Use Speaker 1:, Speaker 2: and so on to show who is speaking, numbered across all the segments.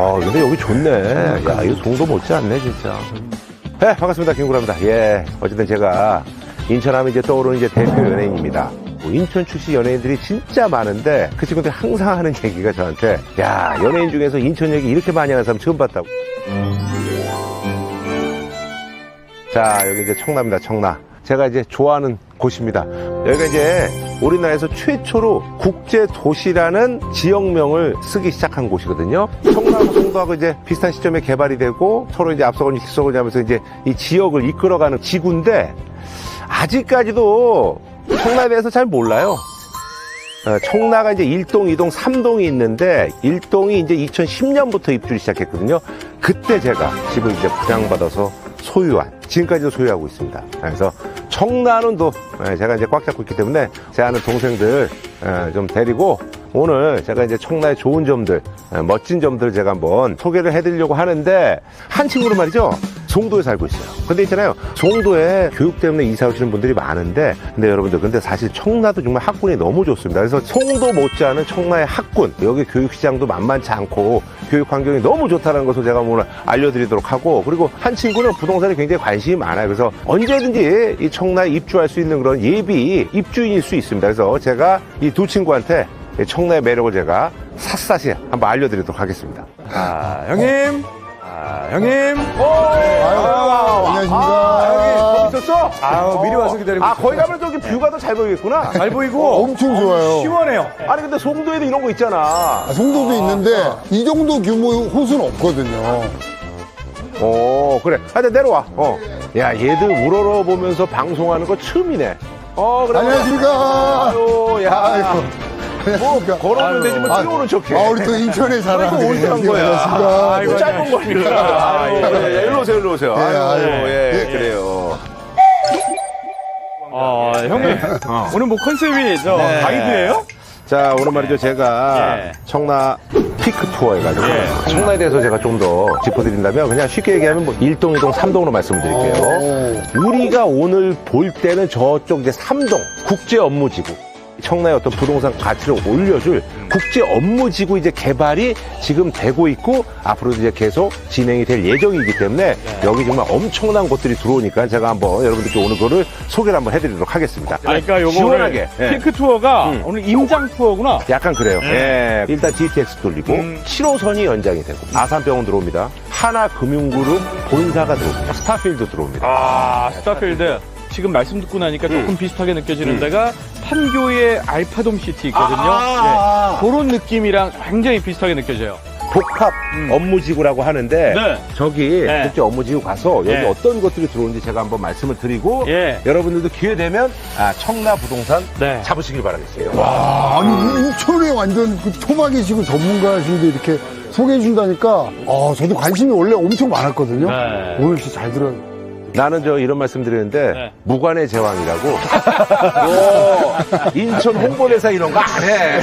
Speaker 1: 아, 근데 여기 좋네. 야, 이거 송도 못지 않네, 진짜. 네, 반갑습니다. 김구라입니다. 예. 어쨌든 제가 인천 하면 이제 떠오르는 이제 대표 연예인입니다. 뭐 인천 출신 연예인들이 진짜 많은데 그 친구들이 항상 하는 얘기가 저한테 야, 연예인 중에서 인천 얘기 이렇게 많이 하는 사람 처음 봤다고. 자, 여기 이제 청라입니다, 청라. 제가 이제 좋아하는 곳입니다. 여기가 이제 우리나라에서 최초로 국제 도시라는 지역명을 쓰기 시작한 곳이거든요. 청라하고 송도하고 이제 비슷한 시점에 개발이 되고 서로 이제 앞서거니 뒤서거니 하면서 이제 이 지역을 이끌어가는 지구인데 아직까지도 청라에 대해서 잘 몰라요. 어, 청라가 이제 1동, 2동, 3동이 있는데 1동이 이제 2010년부터 입주를 시작했거든요. 그때 제가 집을 이제 분양받아서 소유한 지금까지도 소유하고 있습니다. 그래서 청라는 또 예, 제가 이제 꽉 잡고 있기 때문에 제 아는 동생들 예, 좀 데리고 오늘 제가 이제 청라의 좋은 점들, 예, 멋진 점들 제가 한번 소개를 해드리려고 하는데 한 친구는 말이죠. 송도에 살고 있어요. 근데 있잖아요. 송도에 교육 때문에 이사 오시는 분들이 많은데, 근데 여러분들, 근데 사실 청라도 정말 학군이 너무 좋습니다. 그래서 송도 못지않은 청라의 학군, 여기 교육시장도 만만치 않고, 교육 환경이 너무 좋다는 것을 제가 오늘 알려드리도록 하고, 그리고 한 친구는 부동산에 굉장히 관심이 많아요. 그래서 언제든지 이 청라에 입주할 수 있는 그런 예비 입주인일 수 있습니다. 그래서 제가 이 두 친구한테 이 청라의 매력을 제가 샅샅이 한번 알려드리도록 하겠습니다.
Speaker 2: 아, 형님. 아, 형님.
Speaker 3: 안녕하십니까.
Speaker 1: 아, 여기 거기 있었어?
Speaker 2: 아유, 미리 와서 기다리고
Speaker 1: 아. 거기 가면 저기 뷰가 더 잘 보이겠구나.
Speaker 2: 잘 보이고
Speaker 3: 엄청 좋아요.
Speaker 2: 시원해요.
Speaker 1: 아니, 근데 송도에도 이런 거 있잖아.
Speaker 3: 아, 송도도 있는데 이 정도 규모 호수는 없거든요.
Speaker 1: 어, 그래. 하여튼 내려와. 어. 야, 얘들 우러러 보면서 방송하는 거 처음이네. 어, 그래.
Speaker 3: 안녕하십니까.
Speaker 1: 아유, 야.
Speaker 3: 아이고.
Speaker 1: 뭐. 걸어오면 되지, 뭐,
Speaker 3: 아,
Speaker 1: 뛰어오는 척해.
Speaker 3: 아, 우리 또 인천의 사람.
Speaker 1: 또 올드한 거야.
Speaker 3: 안녕하십니까.
Speaker 2: 아이고,
Speaker 1: 짧은 거니까. 아유, 예, 일로 오세요, 일로 오세요. 아유,
Speaker 3: 아유,
Speaker 1: 예,
Speaker 3: 예.
Speaker 1: 그래요.
Speaker 2: 아, 형님. 오늘 뭐 컨셉이 저
Speaker 1: 네.
Speaker 2: 가이드예요?
Speaker 1: 자, 오늘 말이죠. 제가
Speaker 2: 예.
Speaker 1: 청라 피크 투어 해가지고
Speaker 2: 예.
Speaker 1: 청라에 대해서 제가 좀 더 짚어드린다면 그냥 쉽게 얘기하면 뭐 1동, 2동, 3동으로 말씀을 드릴게요. 우리가 오늘 볼 때는 저쪽 이제 3동 국제 업무지구. 청라의 어떤 부동산 가치를 올려줄 국제 업무지구 이제 개발이 지금 되고 있고 앞으로도 이제 계속 진행이 될 예정이기 때문에 여기 정말 엄청난 곳들이 들어오니까 제가 한번 여러분들께 오늘 그거를 소개를 한번 해드리도록 하겠습니다.
Speaker 2: 아, 그러니까 요거
Speaker 1: 시원하게. 예.
Speaker 2: 피크 투어가
Speaker 1: 음.
Speaker 2: 오늘 임장 투어구나.
Speaker 1: 약간 그래요. 예. 일단 GTX 돌리고
Speaker 2: 음.
Speaker 1: 7호선이 연장이 되고 아산병원 들어옵니다. 하나금융그룹 본사가 들어옵니다. 스타필드 들어옵니다.
Speaker 2: 아, 스타필드. 지금 말씀 듣고 나니까 조금 비슷하게 느껴지는 데가 판교의 알파돔 시티 있거든요.
Speaker 1: 아.
Speaker 2: 예. 그런 느낌이랑 굉장히 비슷하게 느껴져요.
Speaker 1: 복합 업무지구라고 하는데
Speaker 2: 네.
Speaker 1: 저기
Speaker 2: 네.
Speaker 1: 국제 업무지구 가서 여기
Speaker 2: 네.
Speaker 1: 어떤 것들이 들어오는지 제가 한번 말씀을 드리고
Speaker 2: 예.
Speaker 1: 여러분들도 기회 되면 아, 청라 부동산
Speaker 2: 네.
Speaker 1: 잡으시길 바라겠어요.
Speaker 3: 아, 아니, 인천에 완전 그 토막이시고 전문가신데 이렇게 소개해 준다니까, 아, 저도 관심이 원래 엄청 많았거든요.
Speaker 2: 네.
Speaker 3: 오늘 진짜 잘 들어요.
Speaker 1: 나는 저 이런 말씀 드리는데
Speaker 2: 네.
Speaker 1: 무관의 제왕이라고 뭐 인천 홍보대사 이런 거 안 해.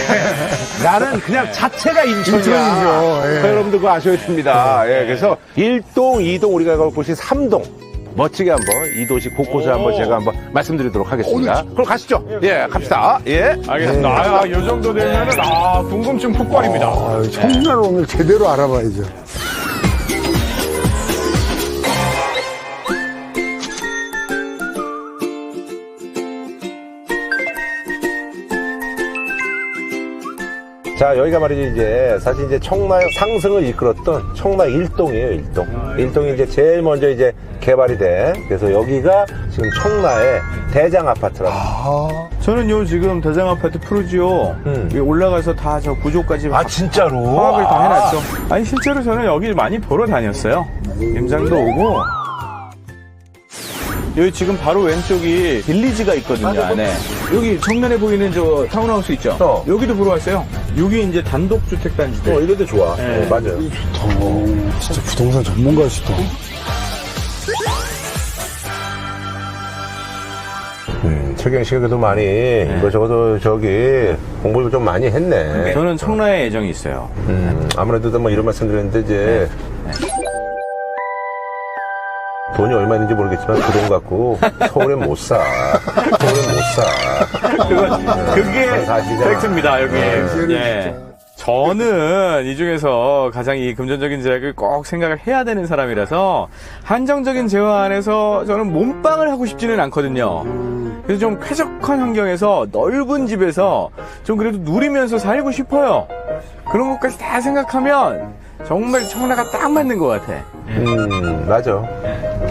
Speaker 1: 나는 그냥 자체가 인천이야.
Speaker 3: 인천이죠, 예.
Speaker 1: 그러니까 여러분들 그거 아셔야 됩니다. 예, 그래서 1동, 2동 우리가 갈 곳이 3동. 멋지게 한번 이 도시 곳곳을 한번 제가 한번 말씀드리도록 하겠습니다. 그럼 가시죠. 예, 갑시다. 예.
Speaker 2: 알겠습니다. 아, 이 정도 되면은, 아, 궁금증 폭발입니다.
Speaker 3: 아, 청라를 오늘 제대로 알아봐야죠.
Speaker 1: 자, 여기가 말이죠, 이제, 사실 이제 청라의 상승을 이끌었던 청라 1동이에요, 1동. 1동이 이제 제일 먼저 이제 개발이 돼. 그래서 여기가 지금 청라의 대장 아파트라고.
Speaker 3: 아,
Speaker 4: 저는 요 지금 대장 아파트 푸르지오
Speaker 1: 음.
Speaker 4: 위에 올라가서 다 저 구조까지
Speaker 1: 아, 진짜로?
Speaker 4: 파악을 다 해놨죠. 아니 실제로 저는 여기 많이 보러 다녔어요. 임장도 오고. 여기 지금 바로 왼쪽이 빌리지가 있거든요 안에. 여기 정면에 보이는 저 타운하우스 있죠.
Speaker 1: 어.
Speaker 4: 여기도 보러 왔어요. 여기 이제 단독 주택 단지들.
Speaker 1: 어, 이래도 좋아.
Speaker 4: 네.
Speaker 1: 어, 맞아요.
Speaker 3: 좋다. 진짜 부동산 전문가시다.
Speaker 1: 음, 최경 씨가 그래도 많이, 이거 저거 저기, 공부를 좀 많이 했네.
Speaker 4: 저는 청라에 애정이 있어요.
Speaker 1: 음, 아무래도 뭐 이런 말씀 드렸는데, 이제. 돈이 얼마 있는지 모르겠지만 그 돈 갖고 서울에 못 사. 서울에 못 사.
Speaker 4: 그건 그게
Speaker 1: 그건 사실이잖아.
Speaker 4: 팩트입니다 여기. 예.
Speaker 2: 저는 이 중에서 가장 이 금전적인 제약을 꼭 생각을 해야 되는 사람이라서 한정적인 재화 안에서 저는 몸빵을 하고 싶지는 않거든요. 그래서 좀 쾌적한 환경에서 넓은 집에서 좀 그래도 누리면서 살고 싶어요. 그런 것까지 다 생각하면 정말 청라가 딱 맞는 것 같아.
Speaker 1: 음, 맞아.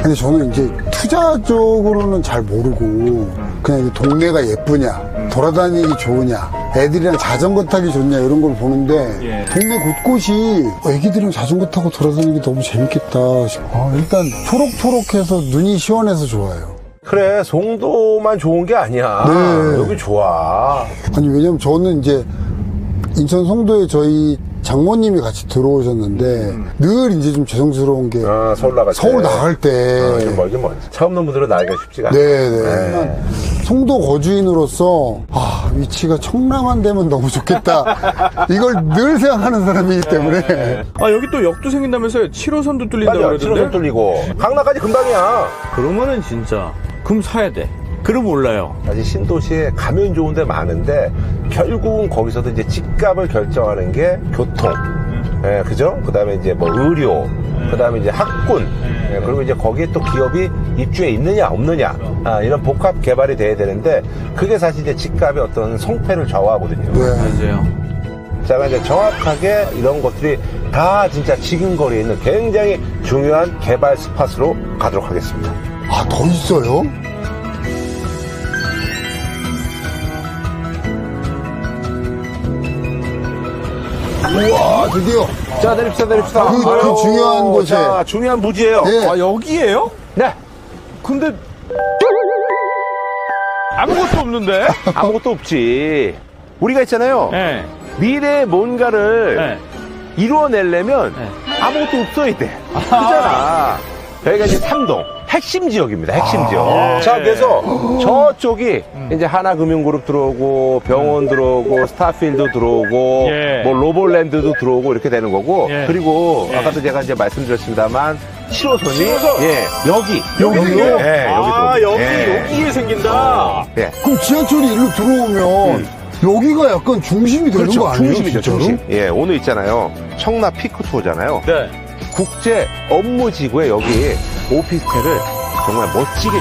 Speaker 3: 근데 저는 이제 투자 쪽으로는 잘 모르고 그냥 동네가 예쁘냐 돌아다니기 좋으냐 애들이랑 자전거 타기 좋냐 이런 걸 보는데
Speaker 2: 예.
Speaker 3: 동네 곳곳이 애기들이랑 자전거 타고 돌아다니기 너무 재밌겠다 싶어 아, 일단 초록초록해서 눈이 시원해서 좋아요
Speaker 1: 그래, 송도만 좋은 게 아니야.
Speaker 3: 네.
Speaker 1: 여기 좋아.
Speaker 3: 아니 왜냐면 저는 이제 인천 송도에 저희 장모님이 같이 들어오셨는데 늘 이제 좀 죄송스러운 게
Speaker 1: 아, 서울 나갈 때.
Speaker 3: 서울 나갈 때
Speaker 1: 아, 좀 멀긴 멀지. 처음 온 분들은 나이가 쉽지가 않아.
Speaker 3: 네네. 송도 거주인으로서 아 위치가 청라만 되면 너무 좋겠다. 이걸 늘 생각하는 사람이기 때문에
Speaker 2: 아 여기 또 역도 생긴다면서요? 7호선도 뚫린다고
Speaker 1: 맞아,
Speaker 2: 그러던데?
Speaker 1: 7호선 뚫리고. 강남까지 금방이야.
Speaker 2: 그러면은 진짜 금 사야 돼. 그럼 몰라요.
Speaker 1: 사실 신도시에 가면 좋은 데 많은데 결국은 거기서도 이제 집값을 결정하는 게 교통. 예, 그죠? 그 다음에 이제 뭐 의료, 그 다음에 이제 학군, 예, 그리고 이제 거기에 또 기업이 입주해 있느냐, 없느냐, 아, 이런 복합 개발이 돼야 되는데, 그게 사실 이제 집값의 어떤 성패를 좌우하거든요.
Speaker 3: 네.
Speaker 2: 맞아요.
Speaker 1: 제가 이제 정확하게 이런 것들이 다 진짜 지금 거리에 있는 굉장히 중요한 개발 스팟으로 가도록 하겠습니다.
Speaker 3: 아 더 있어요? 우와 드디어
Speaker 1: 자, 내립시다, 내립시다.
Speaker 3: 그- 그
Speaker 1: 아유,
Speaker 3: 중요한 곳에.
Speaker 1: 자, 중요한 부지예요
Speaker 3: 예.
Speaker 2: 아 여기에요?
Speaker 1: 네.
Speaker 2: 근데 아무것도 없는데?
Speaker 1: 아무것도 없지. 우리가 있잖아요.
Speaker 2: 네.
Speaker 1: 미래의 뭔가를
Speaker 2: 네.
Speaker 1: 이루어내려면
Speaker 2: 네.
Speaker 1: 아무것도 없어야 돼. 그잖아. 여기가 이제 삼동 핵심 지역입니다. 핵심 지역.
Speaker 2: 예.
Speaker 1: 자, 그래서 저쪽이 이제 하나금융그룹 들어오고 병원 들어오고 스타필드 들어오고
Speaker 2: 예.
Speaker 1: 뭐 로볼랜드도 들어오고 이렇게 되는 거고
Speaker 2: 예.
Speaker 1: 그리고
Speaker 2: 예.
Speaker 1: 아까도 제가 이제 말씀드렸습니다만 7호선이
Speaker 2: 7호선?
Speaker 1: 예, 여기
Speaker 3: 여기요?
Speaker 1: 예, 여기
Speaker 2: 아
Speaker 1: 들어오고.
Speaker 2: 여기
Speaker 1: 예.
Speaker 2: 여기에 생긴다.
Speaker 1: 예.
Speaker 3: 그럼 지하철이 일로 들어오면 여기가 약간 중심이 되는
Speaker 1: 그렇죠.
Speaker 3: 거 아니에요?
Speaker 1: 중심이죠,
Speaker 3: 진짜로?
Speaker 1: 중심. 예, 오늘 있잖아요. 청라 피크 투어잖아요.
Speaker 2: 네.
Speaker 1: 국제 업무 지구에 여기 오피스텔을 정말 멋지게.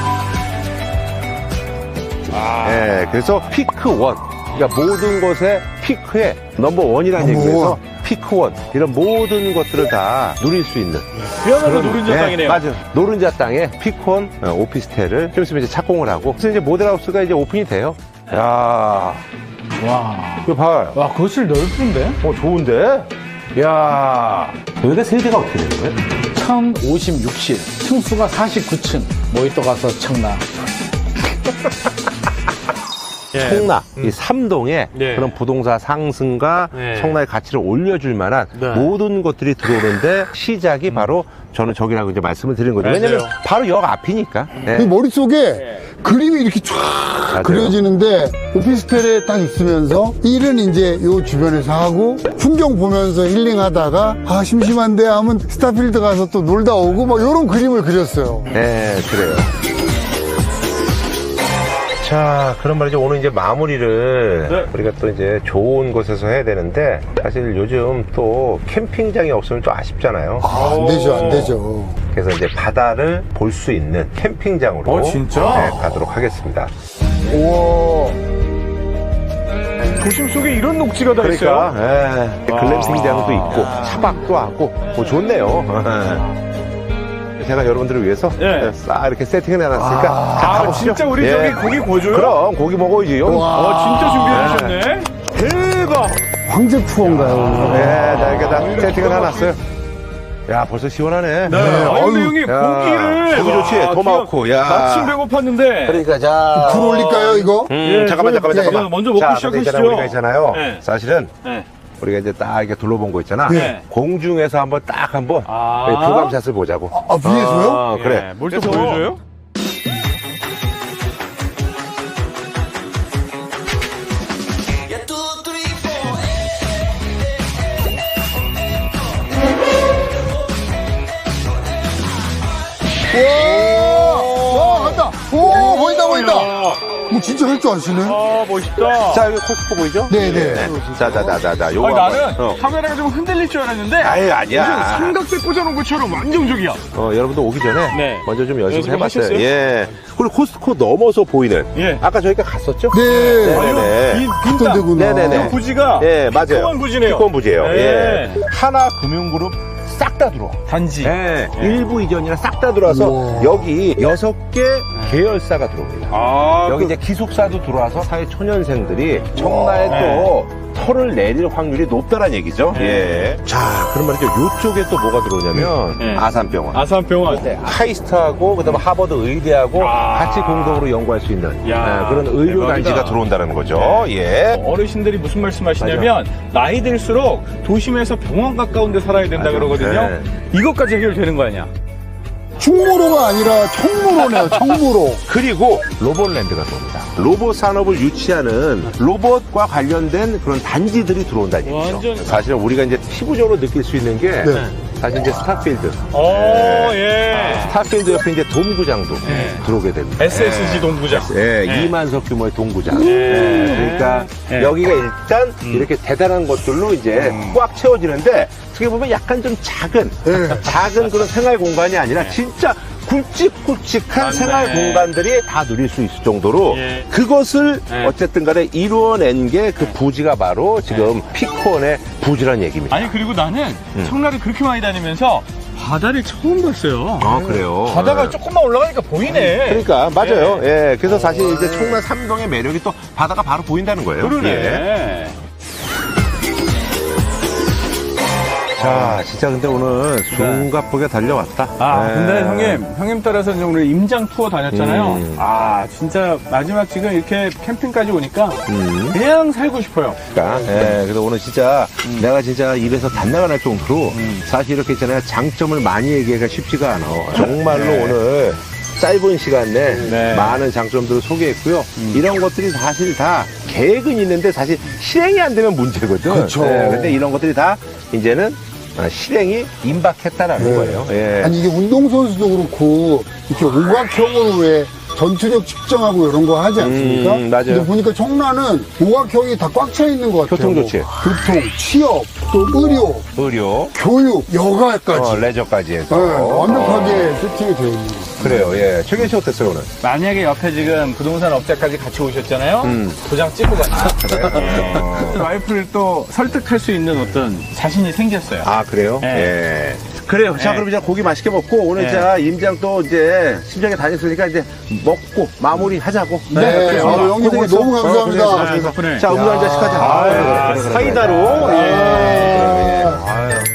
Speaker 2: 아.
Speaker 1: 예, 그래서 피크 원. 그러니까 모든 것의 피크의 넘버 원이라는
Speaker 3: 넘버
Speaker 1: 얘기에서
Speaker 3: 원.
Speaker 1: 피크 원. 이런 모든 것들을 다 누릴 수 있는.
Speaker 2: 그야말로 노른자
Speaker 1: 예,
Speaker 2: 땅이네요.
Speaker 1: 맞아요. 노른자 땅에 피크원 어, 오피스텔을 좀 있으면 이제 착공을 하고. 그래서 이제 모델하우스가 이제 오픈이 돼요. 야
Speaker 2: 와.
Speaker 1: 이거 봐요.
Speaker 2: 와 거실 넓은데?
Speaker 1: 어, 좋은데? 야
Speaker 5: 여기가 세대가 어떻게 되는 거예요?
Speaker 6: 1056실, 층수가 49층, 모히또 가서 청 라.
Speaker 1: 청라 이 삼동에
Speaker 2: 네.
Speaker 1: 그런 부동산 상승과
Speaker 2: 네.
Speaker 1: 청라의 가치를 올려줄 만한
Speaker 2: 네.
Speaker 1: 모든 것들이 들어오는데 시작이 바로 저는 저기라고 이제 말씀을 드린 거죠.
Speaker 2: 맞아요.
Speaker 1: 왜냐면 바로 역 앞이니까. 네.
Speaker 3: 그 머릿속에 그림이 이렇게 쫙
Speaker 1: 맞아요.
Speaker 3: 그려지는데 오피스텔에 딱 있으면서 일은 이제 요 주변에서 하고 풍경 보면서 힐링하다가 아 심심한데 하면 스타필드 가서 또 놀다 오고 막 요런 그림을 그렸어요.
Speaker 1: 네, 그래요. 자, 그런 말이죠. 오늘 이제 마무리를
Speaker 2: 네.
Speaker 1: 우리가 또 이제 좋은 곳에서 해야 되는데 사실 요즘 또 캠핑장이 없으면 또 아쉽잖아요.
Speaker 3: 아, 안 되죠, 안 되죠.
Speaker 1: 그래서 이제 바다를 볼 수 있는 캠핑장으로
Speaker 2: 어, 진짜?
Speaker 1: 네, 가도록 하겠습니다.
Speaker 3: 우와.
Speaker 2: 도심 속에 이런 녹지가 다
Speaker 1: 그러니까
Speaker 2: 있어요.
Speaker 1: 예, 글램핑장도 있고 차박도 하고 뭐 좋네요. 제가 여러분들을 위해서
Speaker 2: 예.
Speaker 1: 싹 이렇게 세팅을 해놨으니까 자,
Speaker 2: 아,
Speaker 1: 가보시죠.
Speaker 2: 진짜 우리
Speaker 1: 예.
Speaker 2: 저기 고기 구워줘요?
Speaker 1: 그럼 고기 먹어야지. 요
Speaker 2: 아, 진짜 준비해 주셨네. 대박.
Speaker 3: 황제 투어인가요?
Speaker 1: 네, 나 이렇게 다 세팅을 해놨어요. 야, 벌써 시원하네.
Speaker 2: 네. 아니, 근데
Speaker 3: 아유,
Speaker 2: 형님,
Speaker 1: 야,
Speaker 2: 고기를.
Speaker 1: 고기 좋지?
Speaker 2: 와,
Speaker 1: 토마호크, 야.
Speaker 2: 마침 배고팠는데.
Speaker 1: 그러니까 자.
Speaker 3: 불 올릴까요, 이거?
Speaker 1: 음,
Speaker 2: 예,
Speaker 1: 잠깐만, 잠깐만,
Speaker 2: 그럼,
Speaker 1: 잠깐만.
Speaker 2: 예, 먼저 먹고
Speaker 1: 자,
Speaker 2: 시작하시죠.
Speaker 1: 있잖아, 우리가 있잖아요.
Speaker 2: 네.
Speaker 1: 사실은
Speaker 2: 네.
Speaker 1: 우리가 이제 딱 이렇게 둘러본 거 있잖아.
Speaker 2: 네.
Speaker 1: 공중에서 한번 딱 한번
Speaker 2: 아.
Speaker 1: 이 부감샷을 보자고.
Speaker 3: 아, 위에서요?
Speaker 1: 아, 그래.
Speaker 2: 뭘또 보여줘요?
Speaker 3: 와, 와, 간다. 오, 보인다, 보인다. 뭐 진짜 할 줄 아시네.
Speaker 2: 아, 멋있다.
Speaker 1: 자, 여기 코스코 보이죠?
Speaker 3: 네네.
Speaker 1: 자, 자, 자, 자, 자, 요거.
Speaker 2: 아니,
Speaker 1: 한번,
Speaker 2: 나는
Speaker 1: 어.
Speaker 2: 카메라가 좀 흔들릴 줄 알았는데.
Speaker 1: 아유,
Speaker 2: 무슨
Speaker 1: 아니야.
Speaker 2: 삼각대 꽂아놓은 것처럼 완전적이야.
Speaker 1: 어, 여러분들 오기 전에
Speaker 2: 네.
Speaker 1: 먼저 좀 연습을
Speaker 2: 연습을
Speaker 1: 해봤어요.
Speaker 2: 하셨어요?
Speaker 1: 예. 그리고 코스트코 넘어서 보이는.
Speaker 2: 예.
Speaker 1: 아까 저희가 갔었죠?
Speaker 3: 네.
Speaker 1: 네네네.
Speaker 2: 빈,
Speaker 3: 어떤
Speaker 2: 빈땅.
Speaker 3: 데구나.
Speaker 1: 네네네.
Speaker 2: 부지가.
Speaker 1: 예, 맞아요.
Speaker 2: 피코만 부지네요.
Speaker 1: 피코만 부지예요.
Speaker 2: 네.
Speaker 1: 예. 하나 금융그룹 싹 다 들어와.
Speaker 2: 단지.
Speaker 1: 예. 일부 이전이랑 싹다 들어와서
Speaker 3: 우와.
Speaker 1: 여기 여섯 개 계열사가 들어옵니다.
Speaker 2: 아,
Speaker 1: 여기
Speaker 2: 그-
Speaker 1: 이제 기숙사도 들어와서 사회 초년생들이 청라에 또 털을 내릴 확률이 높다는 얘기죠. 예. 자, 그럼 말이죠. 요쪽에 또 뭐가 들어오냐면
Speaker 2: 네.
Speaker 1: 아산병원.
Speaker 2: 아산병원.
Speaker 1: 네, 카이스트하고 그다음에 하버드 의대하고
Speaker 2: 아.
Speaker 1: 같이 공동으로 연구할 수 있는
Speaker 2: 야,
Speaker 1: 네, 그런 의료
Speaker 2: 대박이다.
Speaker 1: 단지가 들어온다는 거죠. 예.
Speaker 2: 어르신들이 무슨 말씀하시냐면 나이 들수록 도심에서 병원 가까운 데 살아야 된다
Speaker 1: 맞아.
Speaker 2: 그러거든요.
Speaker 1: 네.
Speaker 2: 이것까지 해결되는 거 아니야?
Speaker 3: 충무로가 아니라 청무로네요, 청무로.
Speaker 1: 그리고 로봇랜드가 들어옵니다. 로봇 산업을 유치하는 로봇과 관련된 그런 단지들이 들어온다 는 얘기죠.
Speaker 2: 완전-
Speaker 1: 사실은 우리가 이제 피부적으로 느낄 수 있는 게
Speaker 3: 네.
Speaker 1: 사실 이제 스타필드.
Speaker 2: 어, 예.
Speaker 1: 스타필드 옆에 이제 dom구장도 들어오게 됩니다.
Speaker 2: SSG 동부장.
Speaker 1: 예,
Speaker 2: 네.
Speaker 1: 2만석 규모의 동구장. 예, 그러니까
Speaker 2: 네.
Speaker 1: 여기가 일단
Speaker 2: 음.
Speaker 1: 이렇게 대단한 것들로 이제 꽉 채워지는데 어떻게 보면 약간 좀 작은,
Speaker 3: 네.
Speaker 1: 작은 그런 생활 공간이 아니라 진짜 굵직굵직한. 생활 공간들이 다 누릴 수 있을 정도로
Speaker 2: 예.
Speaker 1: 그것을
Speaker 2: 네.
Speaker 1: 어쨌든 간에 이루어낸 게 그 부지가 바로 지금 피콘의 부지란 얘기입니다.
Speaker 2: 아니 그리고 나는 청라를 그렇게 많이 다니면서 바다를 처음 봤어요.
Speaker 1: 아, 그래요?
Speaker 2: 바다가
Speaker 1: 네.
Speaker 2: 조금만 올라가니까 보이네.
Speaker 1: 그러니까 맞아요. 예, 그래서 사실 이제 청라 삼동의 매력이 또 바다가 바로 보인다는 거예요.
Speaker 2: 그러네.
Speaker 1: 자, 진짜 근데 오늘 숨가쁘게 달려왔다.
Speaker 2: 아,
Speaker 1: 예.
Speaker 2: 근데 형님, 형님 따라서 이제 오늘 임장 투어 다녔잖아요.
Speaker 1: 음.
Speaker 2: 아, 진짜 마지막 지금 이렇게 캠핑까지 오니까
Speaker 1: 음.
Speaker 2: 그냥 살고 싶어요.
Speaker 1: 그러니까, 예, 그래서 오늘 진짜
Speaker 2: 음.
Speaker 1: 내가 진짜 입에서 단내가 날 정도로 사실 이렇게 있잖아요. 장점을 많이 얘기하기가 쉽지가 않아. 정말로
Speaker 2: 네.
Speaker 1: 오늘 짧은 시간 내에
Speaker 2: 네. 음.
Speaker 1: 많은 장점들을 소개했고요. 이런 것들이 사실 다 계획은 있는데 사실 실행이 안 되면 문제거든.
Speaker 3: 그렇죠.
Speaker 1: 예, 근데 이런 것들이 다 이제는 아, 실행이 임박했다라는
Speaker 3: 네.
Speaker 1: 거예요. 예.
Speaker 3: 아니, 이게 운동선수도 그렇고, 이렇게 오각형으로 왜 전투력 측정하고 이런 거 하지 않습니까?
Speaker 1: 음, 맞아요.
Speaker 3: 근데 보니까 청라는 오각형이 다 꽉 차 있는 것 같아요.
Speaker 1: 교통조치.
Speaker 3: 뭐 교통, 취업, 또 의료,
Speaker 1: 의료,
Speaker 3: 교육, 여가까지.
Speaker 1: 어, 레저까지
Speaker 3: 네,
Speaker 1: 해서.
Speaker 3: 완벽하게 세팅이 되어 있는 거.
Speaker 1: 그래요. 예. 최근 씨 어땠어요, 오늘?
Speaker 2: 만약에 옆에 지금 부동산 업자까지 같이 오셨잖아요.
Speaker 1: 음.
Speaker 2: 도장 찍고 가요. 와이프를 또 설득할 수 있는 어떤 자신이 생겼어요.
Speaker 1: 아, 그래요?
Speaker 2: 네.
Speaker 1: 예. 그래요. 자,
Speaker 2: 네.
Speaker 1: 그럼 이제 고기 맛있게 먹고 오늘
Speaker 2: 네.
Speaker 1: 자 임장 또 이제 심장에 다녔으니까 이제 먹고 마무리 하자고.
Speaker 3: 네, 아, 형님 오늘 너무 감사합니다.
Speaker 1: 고생했어. 자, 음료 한 잔씩 하자.
Speaker 2: 아,
Speaker 1: 그래, 그래.
Speaker 2: 사이다로. 예.